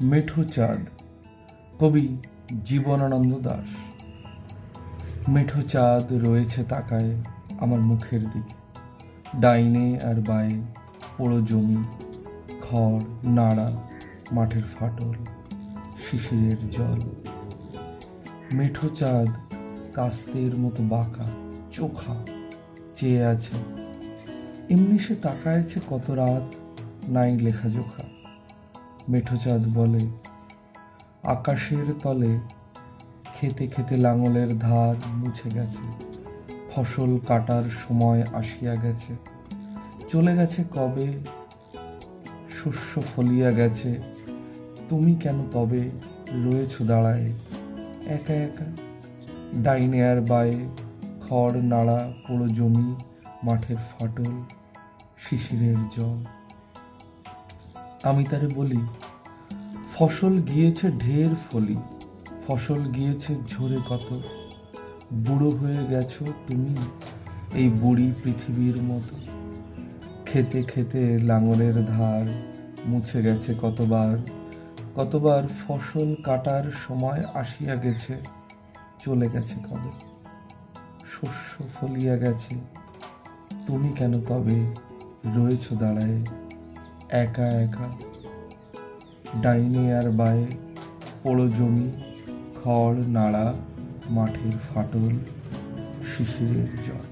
মেঠো চাঁদ, কবি জীবনানন্দ দাস। মেঠো চাঁদ রয়েছে তাকায় আমার মুখের দিকে। ডাইনে আর বায়ে পোড়ো জমি, খড়, নাড়া, মাঠের ফাটল, শিশিরের জল। মেঠো চাঁদ কাস্তের মতো বাঁকা, চোখা, চেয়ে আছে। এমনি সে তাকায়ছে কত রাত নাই লেখা জোখা মেঠো চাঁদ বলে, আকাশের তলে খেতে খেতে লাঙলের ধার মুছে গেছে, ফসল কাটার সময় আসিয়া গেছে, চলে গেছে কবে? শস্য ফলিয়া গেছে, তুমি কেন তবে রয়েছ দাঁড়ায়? একা একা ডাইনে আর বায়ে খড় নাড়া পোড়ো জমি, মাঠের ফাটল, শিশিরের জল। আমি তারে বলি, ফসল গিয়েছে ঢের ফলি, ফসল গিয়েছে ঝরে কত, বুড়ো হয়ে গেছো তুমি এই বুড়ি পৃথিবীর মতো। খেতে খেতে লাঙলের ধার মুছে গেছে কতবার কতবার ফসল কাটার সময় আসিয়া গেছে, চলে গেছে কবে? শস্য ফলিয়া গেছে, তুমি কেন তবে রয়েছ দাঁড়ায় একা একা। ডাইনে আর বায়ে পোড়ো জমি খড় নাড়া মাঠের ফাটল শিশিরের জল।